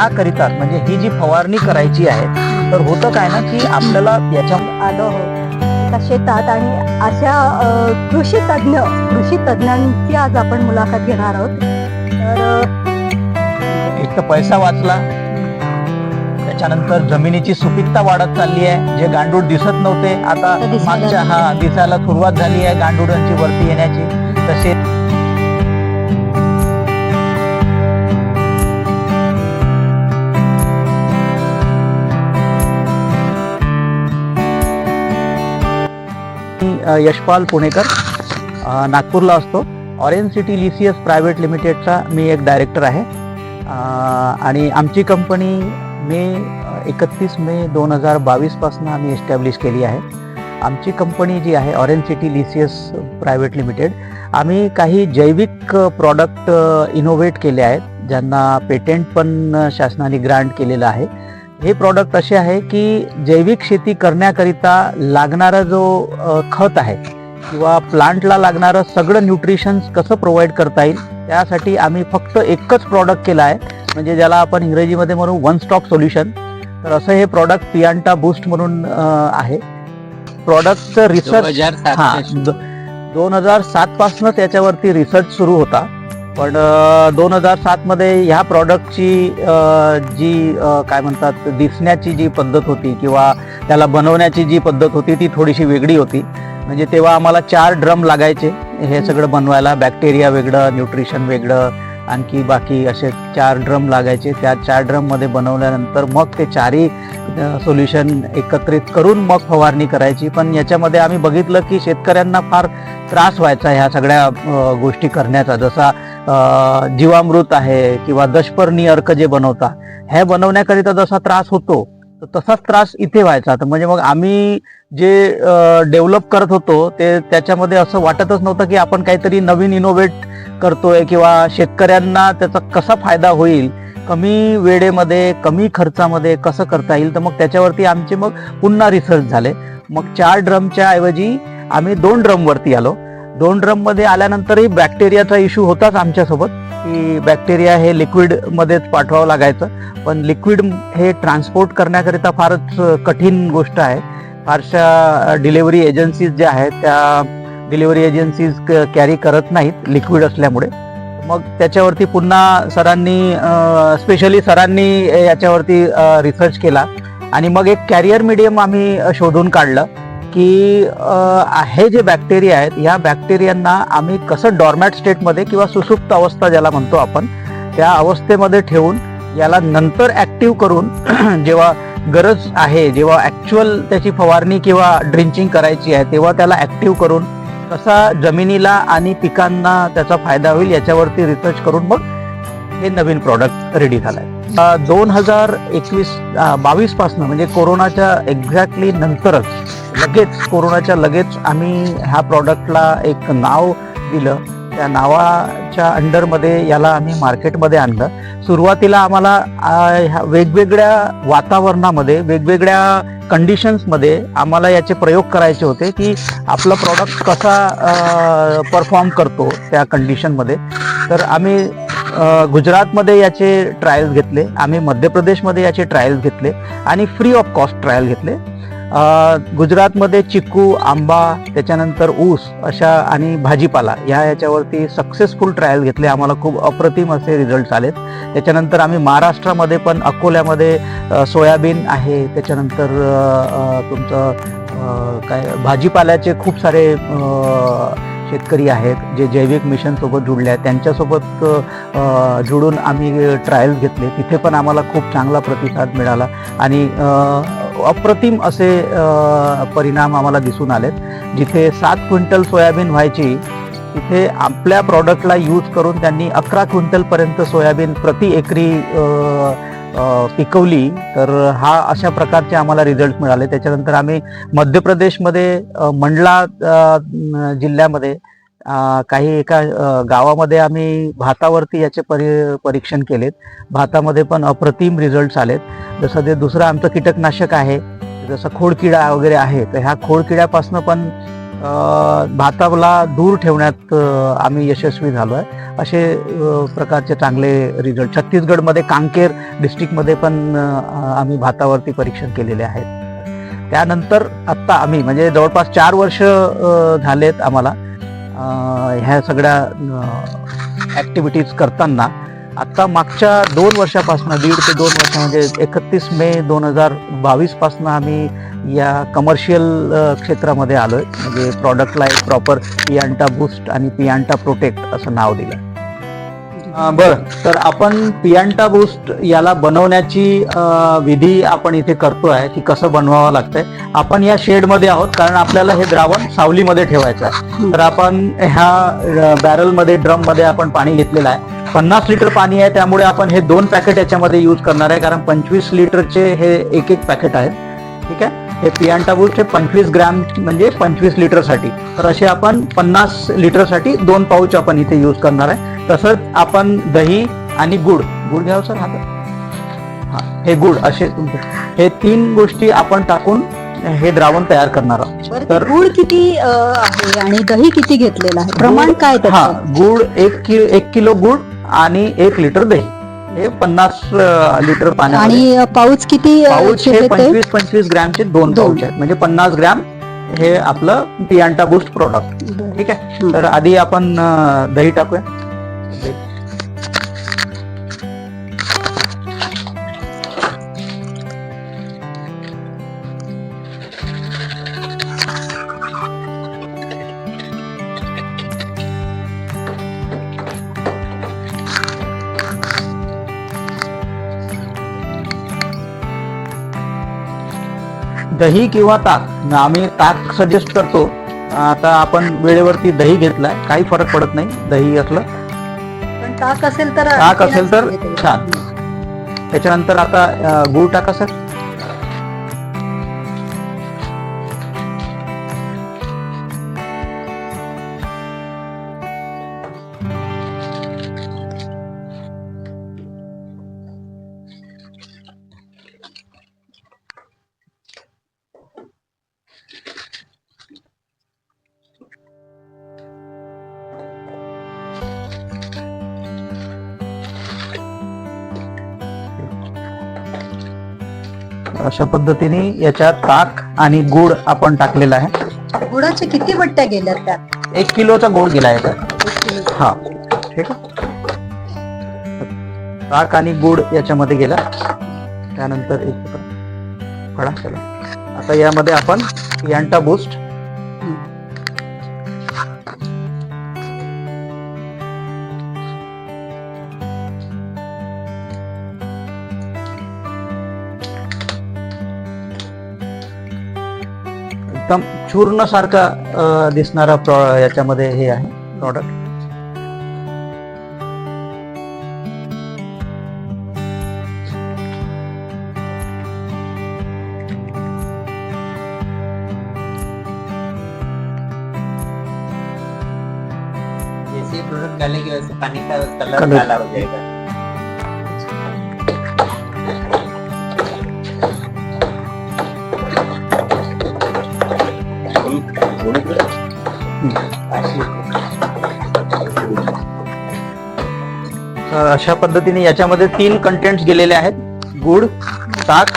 ह्याकरिता म्हणजे ही जी फवारणी करायची आहे तर होतं काय ना की आपल्याला याच्या आलो एका शेतात आणि अशा कृषी तज्ज्ञ कृषी तज्ज्ञांची आज आपण मुलाखत घेणार आहोत. तर एक तर पैसा वाचला. त्याच्यानंतर जमिनीची सुपीकता वाढत चालली आहे. जे गांडूळ दिसत नव्हते. आता मागच्या हा दिसायला सुरुवात झाली आहे गांडुळांची वरती येण्याची. तसे यशपाल पुणेकर नागपूरला असतो. ऑरेंज सिटी लिसियस प्रायव्हेट लिमिटेडचा मी एक डायरेक्टर आहे. आणि आमची कंपनी मे एकतीस मे दोन हजार बावीसपासून आम्ही एस्टॅब्लिश केली आहे. आमची कंपनी जी आहे orange city licious private limited आम्ही काही जैविक प्रॉडक्ट इनोव्हेट केले आहेत ज्यांना पेटेंट पण शासनाने ग्रांट केलेलं आहे. हे प्रॉडक्ट असे आहे की जैविक शेती करण्याकरिता लागणारा जो खत आहे किंवा प्लांटला लागणारं सगळं न्यूट्रिशन्स कसं प्रोव्हाइड करता येईल त्यासाठी आम्ही फक्त एकच प्रॉडक्ट केलं आहे म्हणजे ज्याला आपण इंग्रजीमध्ये म्हणू वन स्टॉप सोल्युशन तर असं हे प्रॉडक्ट पियांटा बूस्ट म्हणून आहे. प्रॉडक्टचं रिसर्च हा दोन हजार सात पासनं त्याच्यावरती रिसर्च सुरू होता. पण दोन हजार सात मध्ये ह्या प्रॉडक्टची जी काय म्हणतात दिसण्याची जी पद्धत होती किंवा त्याला बनवण्याची जी पद्धत होती ती थोडीशी वेगळी होती. म्हणजे तेव्हा आम्हाला चार ड्रम लागायचे. हे सगळं बनवायला बॅक्टेरिया वेगळं न्यूट्रिशन वेगळं आणखी बाकी असे चार ड्रम लागायचे. त्या चार ड्रममध्ये बनवल्यानंतर मग ते चारही सोल्युशन एकत्रित करून मग फवारणी करायची. पण याच्यामध्ये आम्ही बघितलं की शेतकऱ्यांना फार त्रास व्हायचा ह्या सगळ्या गोष्टी करण्याचा. जसा जीवामृत आहे किंवा दशपर्णी अर्क जे बनवता हे बनवण्याकरिता जसा त्रास होतो तर तसाच त्रास इथे व्हायचा. तर म्हणजे मग आम्ही जे डेव्हलप करत होतो ते त्याच्यामध्ये असं वाटतच नव्हतं की आपण काहीतरी नवीन इनोव्हेट करतोय किंवा शेतकऱ्यांना त्याचा कसा फायदा होईल कमी वेळेमध्ये कमी खर्चामध्ये कसं करता येईल. तर मग त्याच्यावरती आमचे मग पुन्हा रिसर्च झाले. मग चार ड्रमच्या ऐवजी आम्ही दोन ड्रमवरती आलो. दोन ड्रममध्ये आल्यानंतरही बॅक्टेरियाचा इश्यू होताच आमच्यासोबत. की बॅक्टेरिया हे लिक्विडमध्येच पाठवावं लागायचं. पण लिक्विड हे ट्रान्सपोर्ट करण्याकरिता फारच कठीण गोष्ट आहे. फारशा डिलिव्हरी एजन्सीज ज्या आहेत त्या डिलिव्हरी एजन्सीज कॅरी करत नाहीत लिक्विड असल्यामुळे. मग त्याच्यावरती पुन्हा सरांनी स्पेशली सरांनी याच्यावरती रिसर्च केला. आणि मग एक कॅरियर मीडियम आम्ही शोधून काढलं. की हे जे बॅक्टेरिया आहेत ह्या बॅक्टेरियांना आम्ही कसं डॉर्मॅट स्टेटमध्ये किंवा सुसुप्त अवस्था ज्याला म्हणतो आपण त्या अवस्थेमध्ये ठेवून याला नंतर ॲक्टिव्ह करून जेव्हा गरज आहे जेव्हा ॲक्च्युअल त्याची फवारणी किंवा ड्रिंचिंग करायची आहे तेव्हा त्याला ॲक्टिव्ह करून कसा जमिनीला आणि पिकांना त्याचा फायदा होईल याच्यावरती रिसर्च करून मग हे नवीन प्रॉडक्ट रेडी झालंय. दोन हजार एकवीस बावीसपासनं म्हणजे कोरोनाच्या एक्झॅक्टली नंतरच लगेच कोरोनाच्या लगेच आम्ही ह्या प्रॉडक्टला एक नाव दिलं. त्या नावाच्या अंडरमध्ये याला आम्ही मार्केटमध्ये आणलं. सुरुवातीला आम्हाला ह्या वेगवेगळ्या वातावरणामध्ये वेगवेगळ्या कंडिशन्समध्ये आम्हाला याचे प्रयोग करायचे होते की आपला प्रॉडक्ट कसा परफॉर्म करतो त्या कंडिशनमध्ये तर आम्ही गुजरातमध्ये याचे ट्रायल्स घेतले आम्ही मध्य प्रदेशमध्ये याचे ट्रायल्स घेतले आणि फ्री ऑफ कॉस्ट ट्रायल घेतले. गुजरातमध्ये चिकू आंबा त्याच्यानंतर ऊस अशा आणि भाजीपाला या याच्यावरती सक्सेसफुल ट्रायल घेतले. आम्हाला खूप अप्रतिम असे रिझल्ट आलेत. त्याच्यानंतर आम्ही महाराष्ट्रामध्ये पण अकोल्यामध्ये सोयाबीन आहे. त्याच्यानंतर तुमचं काय भाजीपाल्याचे खूप सारे शेतकरी आहेत जे जैविक मिशनसोबत जुडले आहेत. त्यांच्यासोबत जुडून आम्ही ट्रायल्स घेतले. तिथे पण आम्हाला खूप चांगला प्रतिसाद मिळाला. आणि अप्रतिम असे परिणाम आम्हाला दिसून आलेत. जिथे सात क्विंटल सोयाबीन व्हायची तिथे आपल्या प्रॉडक्टला यूज करून त्यांनी अकरा क्विंटलपर्यंत सोयाबीन प्रति एकरी पिकवली तर हा अशा प्रकारचे आम्हाला रिझल्ट मिळाले. त्याच्यानंतर आम्ही मध्य प्रदेशमध्ये मंडला जिल्ह्यामध्ये काही एका गावामध्ये आम्ही भातावरती याचे परी परीक्षण केलेत. भातामध्ये पण अप्रतिम रिझल्ट आलेत. जसं ते दुसरं आमचं कीटकनाशक आहे जसं खोडकिडा वगैरे आहे तर ह्या खोडकिड्यापासून पण भाताला दूर ठेवण्यात आम्ही यशस्वी झालो आहे असे प्रकारचे चांगले रिझल्ट छत्तीसगडमध्ये कांकेर डिस्ट्रिक्टमध्ये पण आम्ही भातावरती परीक्षण केलेले आहेत. त्यानंतर आत्ता आम्ही म्हणजे जवळपास चार वर्ष झालेत आम्हाला ह्या सगळ्या ॲक्टिव्हिटीज करताना आत्ता मागच्या दोन वर्षापासून दीड ते दोन वर्ष म्हणजे एकतीस मे दोन हजार बावीसपासून आम्ही या कमर्शियल क्षेत्रामध्ये आलोय. म्हणजे प्रॉडक्टला एक प्रॉपर पियांटा बूस्ट आणि पियांटा प्रोटेक्ट असं नाव दिलं बरं. तर आपण पियांटा बूस्ट याला बनवण्याची विधी आपण इथे करतो आहे की कसं बनवावं लागतंय आपण या शेडमध्ये आहोत कारण आपल्याला हे द्रावण सावलीमध्ये ठेवायचं आहे. तर आपण ह्या बॅरलमध्ये ड्रममध्ये आपण पाणी घेतलेलं आहे. पन्नास लिटर पाणी आहे त्यामुळे आपण हे दोन पॅकेट याच्यामध्ये यूज करणार आहे कारण पंचवीस लिटरचे हे एक एक पॅकेट आहेत. ठीक आहे? हे पियांटा बूस्ट हे पंचवीस ग्रॅम म्हणजे पंचवीस लिटरसाठी. तर असे आपण पन्नास लिटरसाठी दोन पाऊच आपण इथे यूज करणार आहे. तसंच आपण दही आणि गुड गुड घ्यावं सर हातात? हा हे गुड असे हे तीन गोष्टी आपण टाकून हे द्रावण तयार करणार आहोत. तर- गुळ किती आहे आणि दही किती घेतलेलं आहे? प्रमाण काय हा गुड एक किलो एक किलो गुड आणि एक लिटर दही हे पन्नास लिटर पाण्यामध्ये आणि पाऊच किती पाऊच हे? पंचवीस पंचवीस ग्रॅमचे दोन दोन. पाऊच आहेत म्हणजे पन्नास ग्रॅम हे आपलं पियांटा बूस्ट प्रोडक्ट. ठीक आहे. तर आधी आपण दही टाकूया दही किंवा ताक. आम्ही ताक सजेस्ट करतो. आता आपण वेळेवरती दही घेतलाय. काही फरक पडत नाही. दही असलं. पण ताक असेल तर ताक असेल तर. छान. त्याच्यानंतर आता गूळ टाका सर अशा पद्धतीने याच्यात ताक आणि गुळ आपण टाकलेला आहे. गुळाच्या किती बट्ट्या गेल्या त्यात? एक किलोचा गोळ गेला याच्यात हा. ठीक आहे. ताक आणि गुड याच्यामध्ये गेला. त्यानंतर एक फळा चला. आता यामध्ये आपण पियांटा बूस्ट एकदम चूर्ण सारखा दिसणारा प्रो याच्यामध्ये हे आहे प्रॉडक्ट जैसे प्रोडक्ट पानी का कलर कलर। काला हो जाएगा अशा पद्धतीने याच्यामध्ये तीन कंटेंट्स गेलेले आहेत. गुड ताक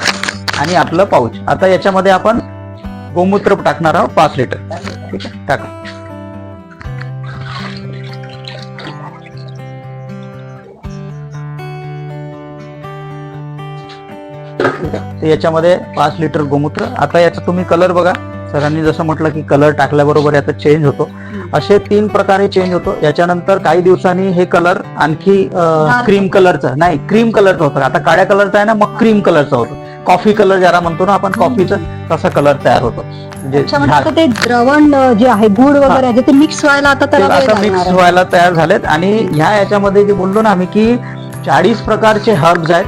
आणि आपलं पाऊच. आता याच्यामध्ये आपण गोमूत्र टाकणार आहोत पाच लिटर ठीक आहे? टाका. ठीक आहे. याच्यामध्ये पाच लिटर गोमूत्र. आता याचा तुम्ही कलर बघा. सरांनी जसं म्हटलं की कलर टाकल्याबरोबर याचा चेंज होतो. असे तीन प्रकारे चेंज होतो. याच्यानंतर काही दिवसांनी हे कलर आणखी. क्रीम कलरचा नाही क्रीम कलरचा होतं. आता काळ्या कलरचा आहे ना मग क्रीम कलरचा होतो. कॉफी कलर ज्याला म्हणतो ना आपण कॉफीचा तसा कलर तयार होतो. म्हणजे ते द्रवण जे आहे गुळ वगैरे ते मिक्स व्हायला आता मिक्स. व्हायला तयार झालेत. आणि ह्या याच्यामध्ये जे बोललो ना आम्ही की चाळीस प्रकारचे हर्ब्स आहेत.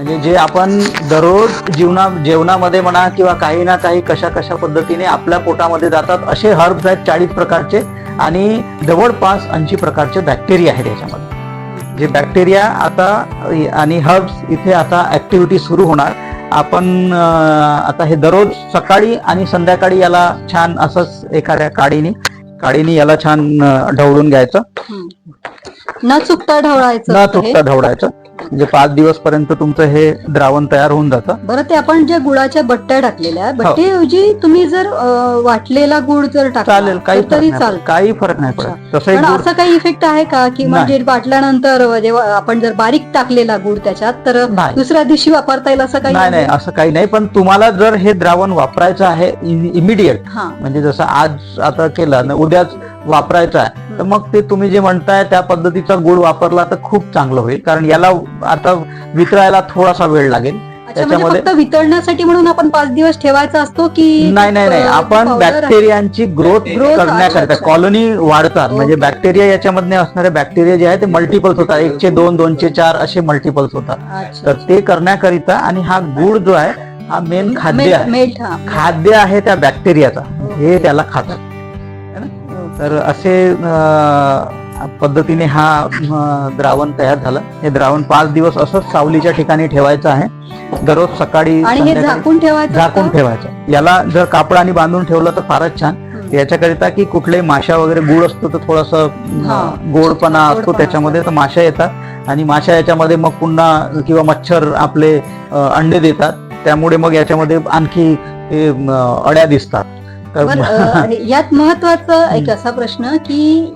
म्हणजे जे आपण दररोज जीवना जेवणामध्ये म्हणा किंवा काही ना काही कशा कशा पद्धतीने आपल्या पोटामध्ये जातात असे हर्ब्स आहेत चाळीस प्रकारचे आणि जवळपास ऐंशी प्रकारचे बॅक्टेरिया आहेत याच्यामध्ये जे बॅक्टेरिया आता आणि हर्ब्स इथे आता ऍक्टिव्हिटी सुरू होणार आपण आता हे दररोज सकाळी आणि संध्याकाळी याला छान असंच एखाद्या काडीने काडीने याला छान ढवळून घ्यायचं. न चुकता ढवळायचं न. चुकता ढवळायचं म्हणजे पाच दिवस पर्यंत तुमचं हे द्रावण तयार होऊन जातं. बरं ते आपण ज्या गुळाच्या बट्ट्या टाकलेल्या हो. बट्टीऐवजी तुम्ही जर अं, वाटलेला गुळ जर टाकला चालेल काही तर फरक तरी नाही चालेल. पडत. काही फरक नाही पडत. तसं पण एक असं काही इफेक्ट आहे का? की म्हणजे वाटल्यानंतर जेव्हा आपण जर बारीक टाकलेला गुळ त्याच्यात तर नाही. दुसऱ्या दिवशी वापरता येईल असं काही नाही नाही असं काही नाही. पण तुम्हाला जर हे द्रावण वापरायचं आहे इमिडिएट हा. म्हणजे जसं आज आता केलं आणि उद्याच वापरायचं आहे. तर मग ते तुम्ही जे म्हणताय त्या पद्धतीचा गुळ वापरला तर खूप चांगलं होईल. कारण याला आता वितळायला थोडासा वेळ लागेल. म्हणजे त्याच्यामध्ये- फक्त वितळण्यासाठी म्हणून आपण पाच दिवस ठेवायचा असतो की नाही नाही नाही. आपण? बॅक्टेरियांची ग्रोथ करण्याकरिता. कॉलनी वाढतात. म्हणजे. बॅक्टेरिया याच्यामधले असणारे बॅक्टेरिया जे आहे ते मल्टिपल्स होतात. एकशे दोन दोनशे चार असे मल्टिपल्स होतात. तर ते करण्याकरिता आणि हा गुळ जो आहे हा मेन खाद्य आहे. खाद्य आहे त्या बॅक्टेरियाचा हे त्याला खातात? तर असे पद्धतीने हा द्रावण तयार झालं. हे द्रावण पाच दिवस असंच सावलीच्या ठिकाणी ठेवायचं आहे. दररोज सकाळी झाकून ठेवायचं झाकून असतं? ठेवायचं. याला जर कापडाने बांधून ठेवलं तर फारच छान. याच्याकरिता की कुठल्याही माशा वगैरे गुळ असतो तर थोडस. गोडपणा असतो त्याच्यामध्ये तर माशा येतात. आणि माशा याच्यामध्ये मग पुन्हा किंवा मच्छर आपले अंडे देतात. त्यामुळे मग याच्यामध्ये आणखी अड्या दिसतात. अं, यात महत्वाचं एक असा प्रश्न की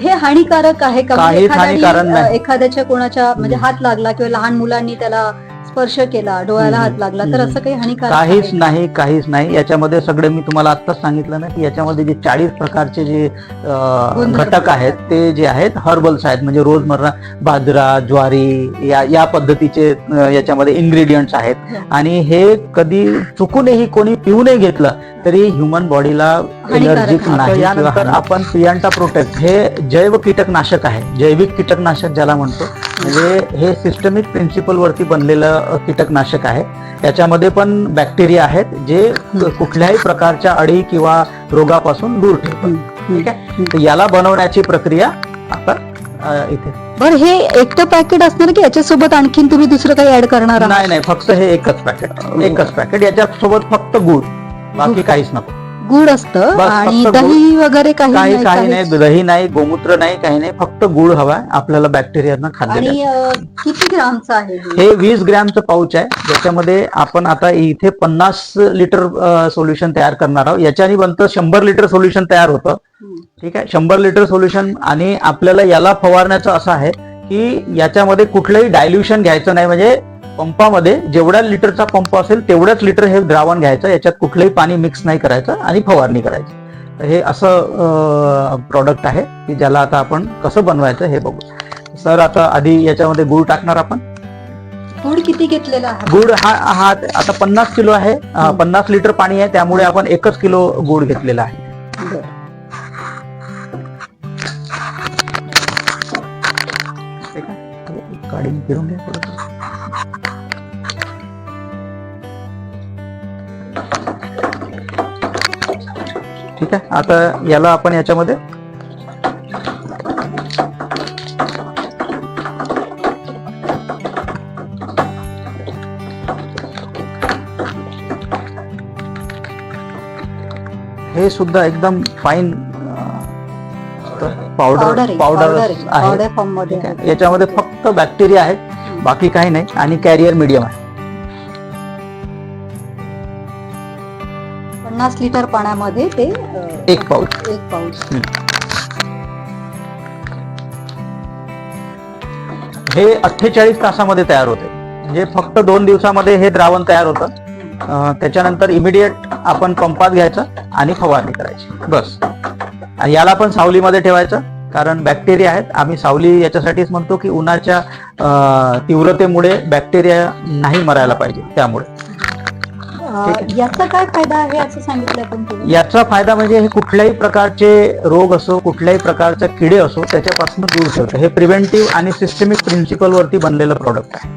हे हानिकारक आहे का? म्हणजे एखाद्याच्या कोणाच्या म्हणजे हात लागला किंवा लहान मुलांनी त्याला स्पर्श केला डोळ्याला हात लागला तर. असं काही हानिकारक काहीच आहे? नाही काहीच नाही याच्यामध्ये सगळे मी तुम्हाला आत्ताच सांगितलं ना की याच्यामध्ये जे चाळीस प्रकारचे जे अं, गुणधर्म घटक आहेत ते जे आहेत हर्बल्स आहेत म्हणजे रोजमर्रा बाजरा ज्वारी या या पद्धतीचे अं, याच्यामध्ये इन्ग्रेडियंट्स आहेत हं. आणि हे कधी चुकूनही कोणी पिऊ नाही घेतलं तरी ह्युमन बॉडीला हानिकारक एलर्जिक. नाही यानंतर आपण प्रियांटा प्रोटेक्ट हे जैव कीटकनाशक आहे जैविक कीटकनाशक ज्याला म्हणतो म्हणजे हे सिस्टमिक प्रिन्सिपल वरती बनलेलं कीटकनाशक आहे. त्याच्यामध्ये पण बॅक्टेरिया आहेत जे कुठल्याही प्रकारच्या अडी किंवा रोगापासून दूर ठेवतात. ठीक आहे? तर याला बनवण्याची प्रक्रिया आता इथे बरं हे एकटं पॅकेट असणार की याच्यासोबत आणखीन तुम्ही दुसरं काही ऍड करणार? नाही नाही फक्त हे एकच पॅकेट एकच पॅकेट याच्या सोबत फक्त गुळ. बाकी काहीच नको. गुळ असतं बस, आणि फक्त दही वगैरे काही काही नाही, काही काहीच. नाही दही नाही गोमूत्र नाही काही नाही फक्त गुळ हवाय आपल्याला बॅक्टेरियांना खाद्य आणि अं, किती ग्रामचं आहे हे? हे वीस ग्रॅमचं पाऊच आहे ज्याच्यामध्ये आपण आता इथे पन्नास लिटर सोल्युशन तयार करणार आहोत याच्याने बनतं शंभर लिटर सोल्युशन तयार होतं हम्म. ठीक आहे शंभर लिटर सोल्युशन आणि आपल्याला याला फवारण्याचं असं आहे की याच्यामध्ये कुठलंही डायल्युशन घ्यायचं नाही म्हणजे पंपामध्ये जेवढ्या लिटरचा पंप असेल तेवढ्याच लिटर हे द्रावण घ्यायचं. याच्यात कुठलंही पाणी मिक्स नाही करायचं आणि फवारणी करायची. तर हे असं प्रॉडक्ट आहे की ज्याला आता आपण कसं बनवायचं हे बघू. सर आता आधी याच्यामध्ये गुळ टाकणार आपण. गुळ किती घेतलेला आहे? गुळ हा हा आता पन्नास किलो आहे. पन्नास लिटर पाणी आहे. त्यामुळे आपण एकच किलो गुळ घेतलेला आहे. काढून फिरून घ्या ठीक आहे आता याला आपण याच्यामध्ये हे सुद्धा एकदम फाईन पावडर पावडर आहे, आहे, आहे आहे. आहे. याच्यामध्ये फक्त बॅक्टेरिया आहेत बाकी काही नाही आणि कॅरियर मीडियम आहे पन्नास लिटर पाण्यामध्ये ते अं, एक पाऊच एक पाऊच हे अठ्ठेचाळीस तासामध्ये तयार होते. म्हणजे फक्त दोन दिवसामध्ये हे द्रावण तयार होतं. अं, त्याच्यानंतर इमिडिएट आपण पंपात घ्यायचं आणि फवारणी करायची. बस. आणि याला पण सावलीमध्ये ठेवायचं कारण बॅक्टेरिया आहेत. आम्ही सावली याच्यासाठीच म्हणतो की उन्हाच्या अं, तीव्रतेमुळे बॅक्टेरिया नाही मरायला पाहिजे त्यामुळे. याचा काय फायदा आहे असं सांगितलं आपण याचा फायदा म्हणजे हे कुठल्याही प्रकारचे रोग असो कुठल्याही प्रकारचे किडे असो त्याच्यापासून दूर ठेवतं हे प्रिव्हेंटिव्ह आणि सिस्टमिक प्रिन्सिपल वरती बनलेलं प्रॉडक्ट आहे.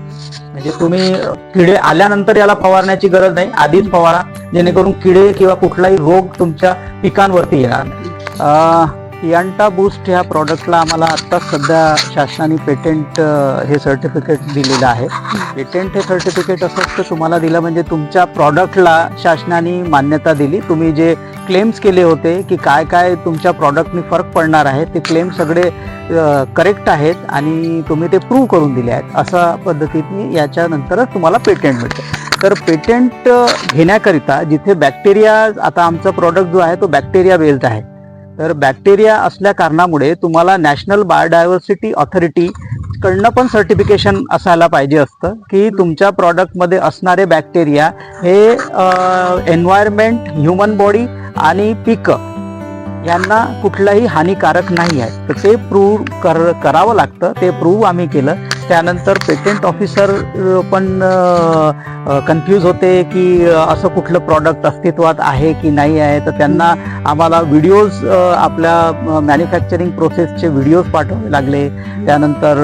म्हणजे तुम्ही किडे आल्यानंतर याला फवारण्याची गरज नाही. आधीच फवारा. जेणेकरून किडे किंवा कुठलाही रोग तुमच्या पिकांवरती येणार नाही. यांटा बूस्ट ह्या प्रॉडक्टला आम्हाला आत्ताच सध्या शासनाने पेटंट हे सर्टिफिकेट दिलेलं आहे. पेटंट हे सर्टिफिकेट असं असतं तुम्हाला दिलं म्हणजे तुमच्या प्रॉडक्टला शासनाने मान्यता दिली. तुम्ही जे क्लेम्स केले होते की काय काय तुमच्या प्रॉडक्टनी फरक पडणार आहे ते क्लेम सगळे करेक्ट आहेत आणि तुम्ही ते प्रूव्ह करून दिले आहेत. अशा पद्धतीने याच्यानंतरच तुम्हाला पेटंट मिळतं. तर पेटंट घेण्याकरिता जिथे बॅक्टेरिया आता आमचा प्रॉडक्ट जो आहे तो बॅक्टेरिया बेस्ड आहे. तर बॅक्टेरिया असल्या कारणामुळे तुम्हाला नॅशनल बायोडायव्हर्सिटी ऑथॉरिटी कडनं पण सर्टिफिकेशन असायला पाहिजे असतं की तुमच्या प्रॉडक्टमध्ये असणारे बॅक्टेरिया हे एन्व्हायरमेंट ह्युमन बॉडी आणि पिकं यांना कुठलंही हानिकारक नाही आहे. तर ते प्रूव्ह कर करावं लागतं. ते प्रूव्ह आम्ही केलं. त्यानंतर पेटंट ऑफिसर पण कन्फ्यूज होते की असं कुठलं प्रॉडक्ट अस्तित्वात आहे की नाही आहे. तर त्यांना आम्हाला व्हिडिओज आपल्या मॅन्युफॅक्चरिंग प्रोसेसचे व्हिडिओज पाठवावे लागले. त्यानंतर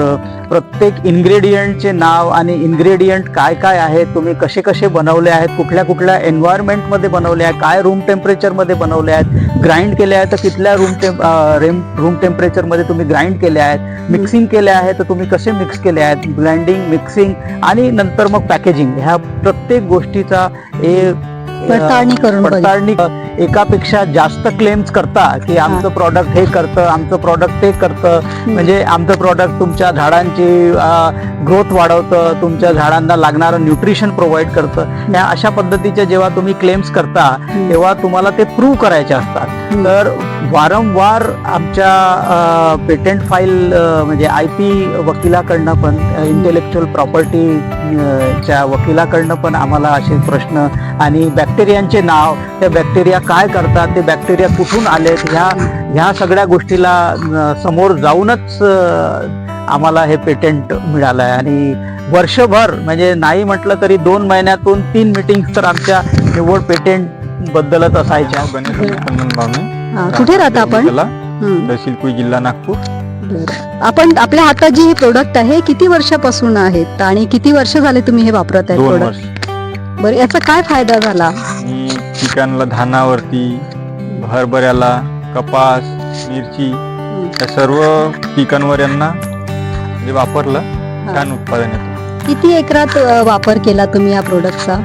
प्रत्येक इन्ग्रेडियंटचे नाव आणि इन्ग्रेडियंट काय काय आहेत तुम्ही कसे कसे बनवले आहेत कुठल्या कुठल्या एन्व्हायरमेंटमध्ये बनवले आहेत काय रूम टेम्परेचरमध्ये बनवले आहेत ग्राइंड केले आहेत तर कितल्या रूम टेम रेम रूम टेम्परेचरमध्ये तुम्ही ग्राइंड केले आहेत मिक्सिंग केले आहे तर तुम्ही कसे मिक्स केले आहेत ब्लेंडिंग मिक्सिंग आणि नंतर मग पॅकेजिंग ह्या प्रत्येक गोष्टीचा एक पडताळणी करून बघितली. पडताळणी एकापेक्षा जास्त क्लेम्स करता की आमचं प्रॉडक्ट हे करतं आमचं प्रॉडक्ट ते करतं. म्हणजे आमचं प्रॉडक्ट तुमच्या झाडांची ग्रोथ वाढवतं तुमच्या झाडांना लागणारं न्यूट्रिशन प्रोव्हाइड करतं. या अशा पद्धतीच्या जेव्हा तुम्ही क्लेम्स करता तेव्हा तुम्हाला ते प्रूव्ह करायचे असतात. तर वारंवार आमच्या पेटंट फाईल म्हणजे आय पी वकिलाकडनं पण इंटेलेक्च्युअल प्रॉपर्टी च्या वकिलाकडनं पण आम्हाला असे प्रश्न आणि बॅक्टेरियांचे नाव त्या बॅक्टेरिया काय करतात ते बॅक्टेरिया कुठून आलेत ह्या ह्या सगळ्या गोष्टीला समोर जाऊनच आम्हाला हे पेटंट मिळालं आहे आणि वर्षभर म्हणजे नाही म्हटलं तरी दोन महिन्यातून तीन मिटिंग्स तर आमच्या निवड पेटंट बद्दलच असायच्या. हा, कुठे राहता आपण? कला. तहसील कुई जिल्हा नागपूर. बरं. आपण आपल्या हातात जे हे प्रोडक्ट आहे किती वर्षापासून आहेत? आणि किती वर्ष झाले तुम्ही हे वापरत आहे दोन प्रोडक्ट वर्ष. बरं याचा काय फायदा झाला? मी पिकांना धानावरती हरभऱ्याला कपास मिरची या सर्व पिकांवर यांना जे वापरलं छान उत्पादन येतं. किती एकरात अ, वापर केला तुम्ही या प्रोडक्टचा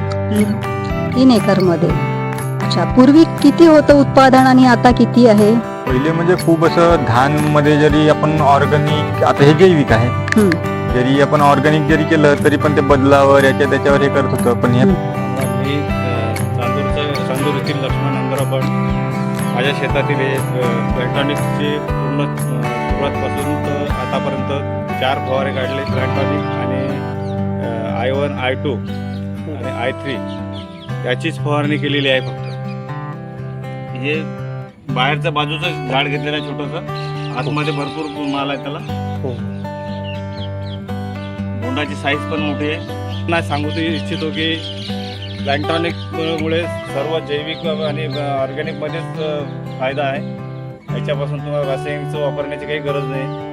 तीन. एकरमध्ये अच्छा पूर्वी किती होतं उत्पादन आणि आता किती आहे? पहिले म्हणजे खूप असं धानमध्ये जरी आपण ऑर्गॅनिक आता हे जैविक आहे. हम्म. जरी आपण ऑर्गॅनिक जरी केलं तरी पण ते बदलावर याच्या त्याच्यावर हे करत होतं. पण हे हम्म. मी अ, चांदूरचं चांदूर येथील लक्ष्मण माझ्या शेतातील हे इलेक्ट्रॉनिक्सची पूर्ण अ, सुरुवातपासून तर आतापर्यंत चार फवारे काढले इलेक्ट्रॉनिक आणि आय वन आय टू आणि आय थ्री याचीच फवारणी केलेली आहे फक्त. हे बाहेरच्या बाजूचं झाड घेतलेलं आहे छोटंसं. आतमध्ये भरपूर माल आहे त्याला. बोंडाची साईज पण मोठी आहे. नाही सांगू ते इच्छितो की मुळे सर्व जैविक आणि ऑर्गॅनिक मध्येच अ, फायदा आहे. याच्यापासून तुम्हाला रासायनिकचं वापरण्याची काही गरज नाही.